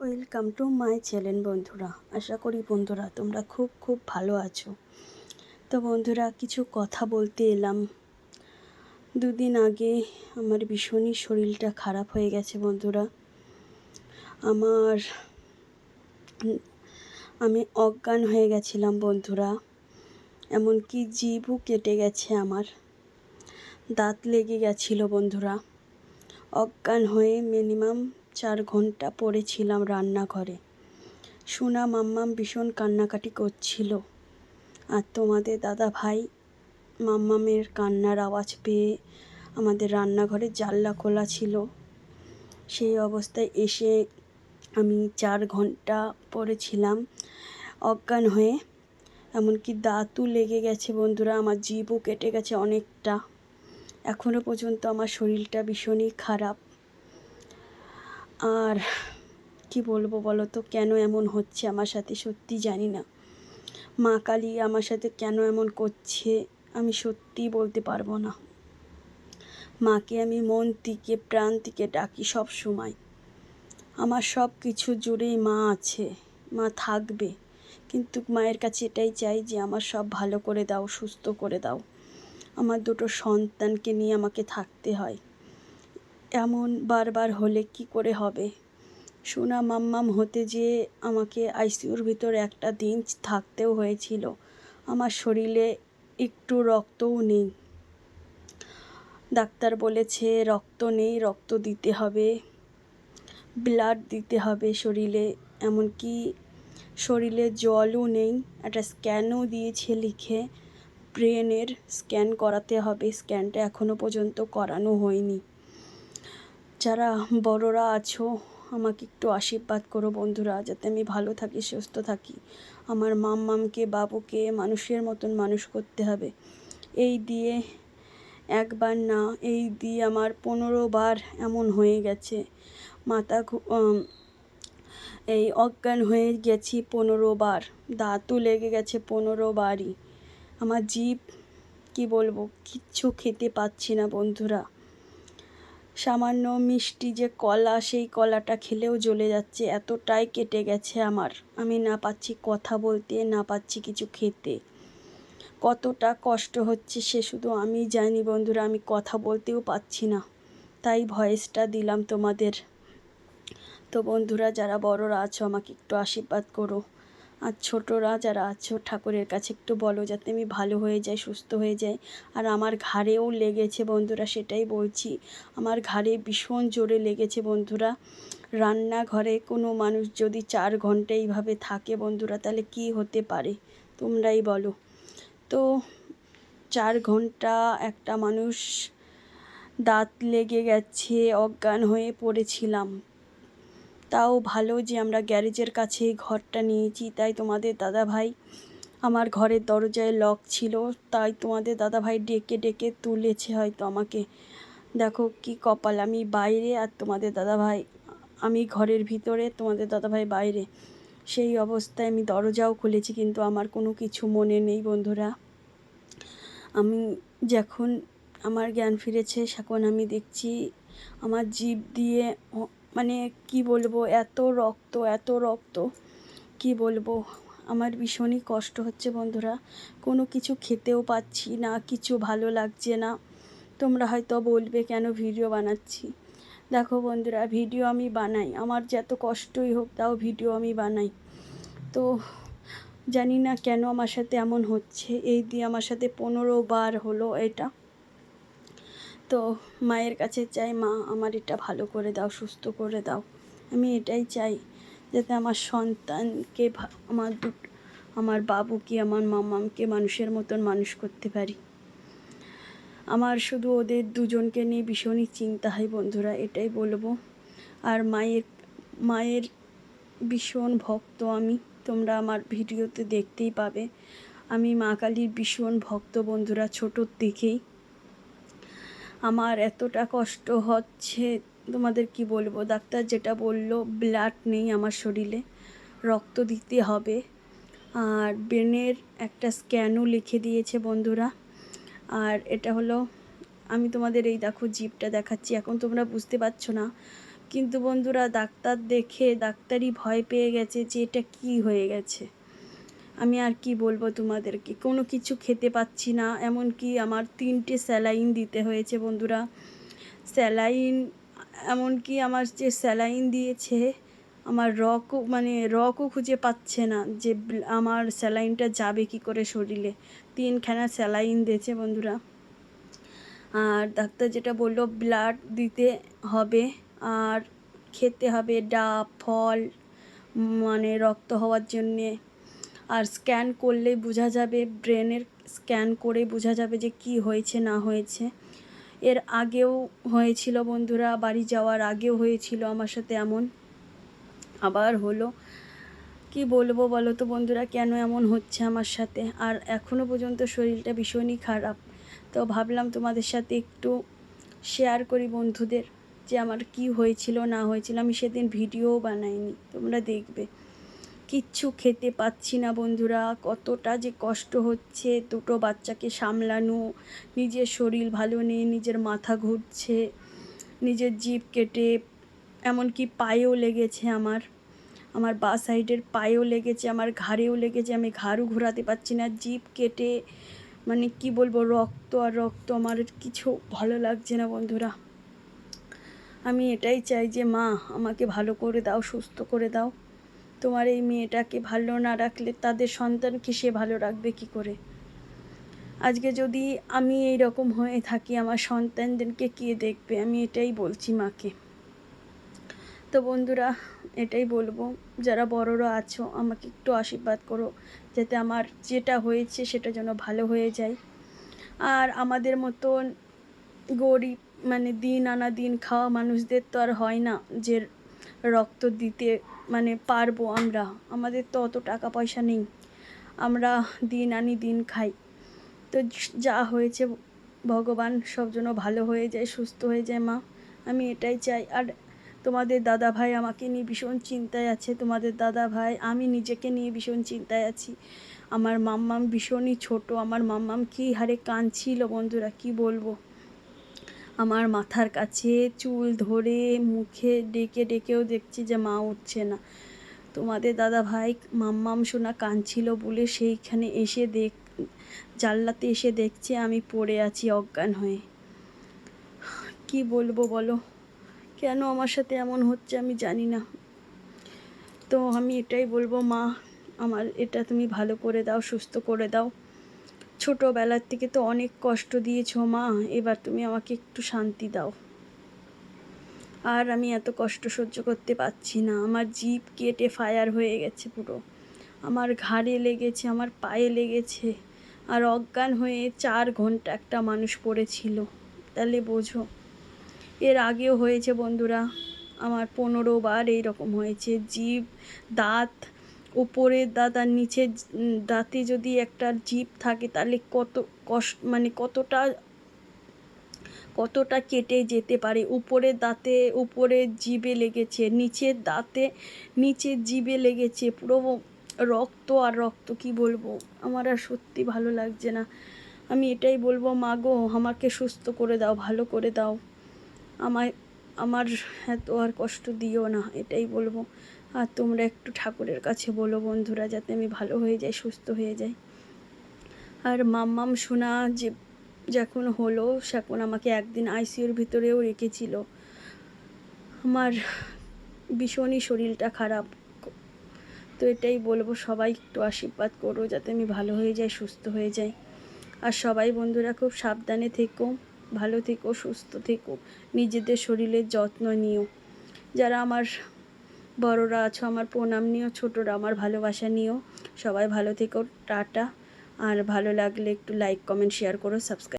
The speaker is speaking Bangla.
ওয়েলকাম টু মাই চ্যানেল বন্ধুরা। আশা করি বন্ধুরা তোমরা খুব খুব ভালো আছো। তো বন্ধুরা, কিছু কথা বলতে এলাম। দুদিন আগে আমার ভীষণই শরীরটা খারাপ হয়ে গেছে, বন্ধুরা। আমার, আমি অজ্ঞান হয়ে গেছিলাম, বন্ধুরা। এমনকি জিভও কেটে গেছে আমার। দাঁত লেগে গেছিল, বন্ধুরা। অজ্ঞান হয়ে মিনিমাম চার ঘণ্টা পড়েছিলাম রান্নাঘরে। সোনা মাম্মাম ভীষণ কান্নাকাটি করছিল। আর তোমাদের দাদা ভাই মাম্মামের কান্নার আওয়াজ পেয়ে আমাদের রান্নাঘরে জানলা খোলা ছিল। সেই অবস্থায় এসে আমি চার ঘণ্টা পড়েছিলাম অজ্ঞান হয়ে। এমনকি দাঁতও লেগে গেছে বন্ধুরা, আমার জিভও কেটে গেছে অনেকটা। এখনও পর্যন্ত আমার শরীরটা ভীষণই খারাপ। আর কি বলব বলো তো, কেন এমন হচ্ছে আমার সাথে সত্যি জানি না। মা কালী আমার সাথে কেন এমন করছে আমি সত্যি বলতে পারব না। মাকে আমি মন থেকে, প্রাণ থেকে ডাকি সব সময়। আমার সব কিছু জুড়েই মা আছে, মা থাকবে। কিন্তু মায়ের কাছে এটাই চাই যে আমার সব ভালো করে দাও, সুস্থ করে দাও। আমার দুটো সন্তানকে নিয়ে আমাকে থাকতে হয়। এমন বারবার হলে কি করে হবে? সোনা মাম্মাম হতে যে আমাকে আইসিউর ভিতরে একটা দিন থাকতেও হয়েছিল। আমার শরীরে একটু রক্তও নেই। ডাক্তার বলেছে, রক্ত নেই, রক্ত দিতে হবে। ব্লাড দিতে হবে শরীরে, এমনকি শরীরে জলও নেই। একটা স্ক্যানও দিয়েছে লিখে। ব্রেনের স্ক্যান করাতে হবে। স্ক্যানটা এখনও পর্যন্ত করানো হয়নি। যারা বড়রা আছো, আমাকে একটু আশীর্বাদ করো বন্ধুরা, যাতে আমি ভালো থাকি, সুস্থ থাকি। আমার মাম মামকে বাবুকে মানুষের মতন মানুষ করতে হবে। এই দিয়ে একবার না, এই দিয়ে আমার পনেরো বার এমন হয়ে গেছে। মাথা এই অজ্ঞান হয়ে গেছি পনেরো বার। দাঁতও লেগে গেছে পনেরো বারই। আমার জীব, কি বলব, কিচ্ছু খেতে পাচ্ছি না বন্ধুরা। সামান্য মিষ্টি যে কলা, সেই কলাটা খেলেও জ্বলে যাচ্ছে। এতটাই কেটে গেছে আমার। আমি না পাচ্ছি কথা বলতে, না পাচ্ছি কিছু খেতে। কতটা কষ্ট হচ্ছে সে শুধু আমি জানি বন্ধুরা, আমি কথা বলতেও পাচ্ছি না। তাই ভয়েসটা দিলাম তোমাদের। তো বন্ধুরা, যারা বড়রা আছো, আমাকে একটু আশীর্বাদ করো। আর ছোটরা যারা আছো, ঠাকুরের কাছে একটু বলো যাতে আমি ভালো হয়ে যাই, সুস্থ হয়ে যাই। আর আমার ঘাড়েও লেগেছে বন্ধুরা, সেটাই বলছি। আমার ঘাড়ে ভীষণ জোরে লেগেছে বন্ধুরা। রান্নাঘরে কোনো মানুষ যদি চার ঘণ্টা এইভাবে থাকে বন্ধুরা, তাহলে কি হতে পারে? তোমরাই বলো। তো চার ঘণ্টা একটা মানুষ দাঁত লেগে গেছে, অজ্ঞান হয়ে পড়েছিলাম। তাও ভালো যে আমরা গ্যারেজের কাছে ঘরটা নিয়েছি, তাই তোমাদের দাদা ভাই আমার ঘরের দরজায় লক ছিল, তাই তোমাদের দাদা ভাই ডেকে ডেকে তুলেছে হয়তো আমাকে। দেখো কি কপাল, আমি বাইরে আর তোমাদের দাদা ভাই আমি ঘরের ভিতরে, তোমাদের দাদা ভাই বাইরে। সেই অবস্থায় আমি দরজাও খুলেছি, কিন্তু আমার কোনো কিছু মনে নেই বন্ধুরা। আমি যখন আমার জ্ঞান ফিরেছে এখন আমি দেখছি আমার জীব দিয়ে মানে কি বলব, এত রক্ত এত রক্ত। কি বলব, আমার ভীষণই কষ্ট হচ্ছে বন্ধুরা। কোনো কিছু খেতেও পাচ্ছি না, কিছু ভালো লাগছে না। তোমরা হয়তো বলবে, কেন ভিডিও বানাচ্ছি? দেখো বন্ধুরা, ভিডিও আমি বানাই। আমার যত কষ্টই হোক, তাও ভিডিও আমি বানাই। তো জানি না কেন আমার সাথে এমন হচ্ছে। এই দিয়ে আমার সাথে পনেরো বার হলো এটা। তো মায়ের কাছে চাই, মা, আমার এটা ভালো করে দাও, সুস্থ করে দাও। আমি এটাই চাই যাতে আমার সন্তানকে আমার দুটো, আমার বাবুকে, আমার মামাকে মানুষের মতন মানুষ করতে পারি। আমার শুধু ওদের দুজনকে নিয়ে ভীষণই চিন্তা হয় বন্ধুরা, এটাই বলব। আর মায়ের মায়ের ভীষণ ভক্ত আমি, তোমরা আমার ভিডিওতে দেখতেই পাবে। আমি মা কালীর ভীষণ ভক্ত বন্ধুরা, ছোটোর থেকেই। আমার এতটা কষ্ট হচ্ছে, তোমাদের কি বলব? ডাক্তার যেটা বলল ব্লাড নেই আমার শরীরে, রক্ত দিতে হবে। আর ব্রেনের একটা স্ক্যানও লিখে দিয়েছে বন্ধুরা। আর এটা হলো, আমি তোমাদের এই দেখো জিপটা দেখাচ্ছি, এখন তোমরা বুঝতে পারছ না। কিন্তু বন্ধুরা, ডাক্তার দেখে, ডাক্তারই ভয় পেয়ে গেছে যে এটা কী হয়ে গেছে। আমি আর কি বলব তোমাদেরকে? কোনো কিছু খেতে পাচ্ছি না, এমনকি আমার তিনটে স্যালাইন দিতে হয়েছে বন্ধুরা। স্যালাইন, এমনকি আমার যে স্যালাইন দিয়েছে, আমার রকও মানে রকও খুঁজে পাচ্ছে না যে আমার স্যালাইনটা যাবে কি করে শরীরে। তিনখানা স্যালাইন দিয়েছে বন্ধুরা। আর ডাক্তার যেটা বলল, ব্লাড দিতে হবে, আর খেতে হবে ডাব, ফল মানে রক্ত হওয়ার জন্যে। আর স্ক্যান করলে বোঝা যাবে, ব্রেনের স্ক্যান করে বোঝা যাবে যে কি হয়েছে, না হয়েছে। এর আগেও হয়েছিল বন্ধুরা, বাড়ি যাওয়ার আগেও হয়েছিল আমার সাথে এমন। আবার হলো। কি বলব বলো তো বন্ধুরা, কেন এমন হচ্ছে আমার সাথে? আর এখনও পর্যন্ত শরীরটা ভীষণই খারাপ। তো ভাবলাম তোমাদের সাথে একটু শেয়ার করি বন্ধুদের যে আমার কি হয়েছিল, না হয়েছিল। আমি সেদিন ভিডিও বানাইনি, তোমরা দেখবে। কিচ্ছু খেতে পাচ্ছি না বন্ধুরা। কতটা যে কষ্ট হচ্ছে দুটো বাচ্চাকে সামলানো, নিজের শরীর ভালো নেই, নিজের মাথা ঘুরছে, নিজের জিভ কেটে, এমনকি পায়েও লেগেছে আমার। আমার বা সাইডের পায়েও লেগেছে, আমার ঘাড়েও লেগেছে, আমি ঘাড়ও ঘোরাতে পারছি না। জিভ কেটে মানে কি বলব, রক্ত আর রক্ত আমার কিছু ভালো লাগছে না বন্ধুরা। আমি এটাই চাই যে, মা, আমাকে ভালো করে দাও, সুস্থ করে দাও। তোমার এই মেয়েটাকে ভালো না রাখলে তাদের সন্তানকে সে ভালো রাখবে কি করে? আজকে যদি আমি এই রকম হয়ে থাকি, আমার সন্তানদেরকে কে দেখবে? আমি এটাই বলছি মাকে। তো বন্ধুরা, এটাই বলব, যারা বড়রা আছো, আমাকে একটু আশীর্বাদ করো, যাতে আমার যেটা হয়েছে সেটা যেন ভালো হয়ে যায়। আর আমাদের মতন গরিব মানে দিন আনা দিন খাওয়া মানুষদের তো আর হয় না, যে রক্ত দিতে মানে পারব আমরা। আমাদের তো অত টাকা পয়সা নেই। আমরা দিন আনি, দিন খাই। তো যা হয়েছে, ভগবান সব জন্য ভালো হয়ে যায়, সুস্থ হয়ে যায় মা। আমি এটাই চাই। আর তোমাদের দাদা ভাই আমাকে নিয়ে ভীষণ চিন্তায় আছে। তোমাদের দাদা ভাই আমি নিজেকে নিয়ে ভীষণ চিন্তায় আছি। আমার মাম্মাম ভীষণই ছোট। আমার মাম্মাম কী হারে কাঁদছিল বন্ধুরা, কি বলব? আমার মাথার কাছে চুল ধরে মুখে ডেকে ডেকেও দেখছি যে মা উঠছে না। তোমাদের দাদা ভাই মাম্মাম শোনা কাঁদছিল বলে সেইখানে এসে দেখ, জানলাতে এসে দেখছে আমি পড়ে আছি অজ্ঞান হয়ে। কি বলব বলো? কেন আমার সাথে এমন হচ্ছে আমি জানি না। তো আমি এটাই বলব মা, আমার এটা তুমি ভালো করে দাও, সুস্থ করে দাও। ছোটোবেলার থেকে তো অনেক কষ্ট দিয়েছ মা, এবার তুমি আমাকে একটু শান্তি দাও। আর আমি এত কষ্ট সহ্য করতে পারছি না, আমার জিভ কেটে ফায়ার হয়ে গেছে পুরো। আমার ঘাড়ে লেগেছে, আমার পায়ে লেগেছে, আর অজ্ঞান হয়ে চার ঘণ্টা একটা মানুষ পড়েছিল। তাহলে বোঝো, এর আগেও হয়েছে বন্ধুরা, আমার পনেরো বার এইরকম হয়েছে, জিভ, দাঁত উপরের দাঁত আর নিচের দাঁতে যদি একটা জিভ থাকে, তাহলে কত কষ্ট মানে কতটা কতটা কেটে যেতে পারে? উপরের দাঁতে, উপরে জিভে লেগেছে নিচের দাঁতে নিচের জিভে লেগেছে, পুরো রক্ত আর রক্ত, কি বলব? আমার আর সত্যি ভালো লাগছে না। আমি এটাই বলব, মা গো, আমাকে সুস্থ করে দাও, ভালো করে দাও। আমায়, আমার এত আর কষ্ট দিও না। এটাই বলব। আর তোমরা একটু ঠাকুরের কাছে বলো বন্ধুরা, যাতে আমি ভালো হয়ে যাই, সুস্থ হয়ে যাই। আর মাম্মাম শোনা যে যখন হলো, সেখন আমাকে একদিন আইসিইউর ভিতরেও রেখেছিল। আমার ভীষণই শরীরটা খারাপ। তো এটাই বলব, সবাই একটু আশীর্বাদ করো, যাতে আমি ভালো হয়ে যাই, সুস্থ হয়ে যাই। আর সবাই বন্ধুরা, খুব সাবধানে থেকো, ভালো থেকো, সুস্থ থেকো, নিজেদের শরীরের যত্ন নিও। যারা আমার বড়রা আছো, আমার প্রণাম নিও, ছোটরা আমার ভালোবাসা নিও। সবাই ভালো থেকো, টাটা। আর ভালো লাগলে একটু লাইক কমেন্ট শেয়ার করো সাবস্ক্রাইব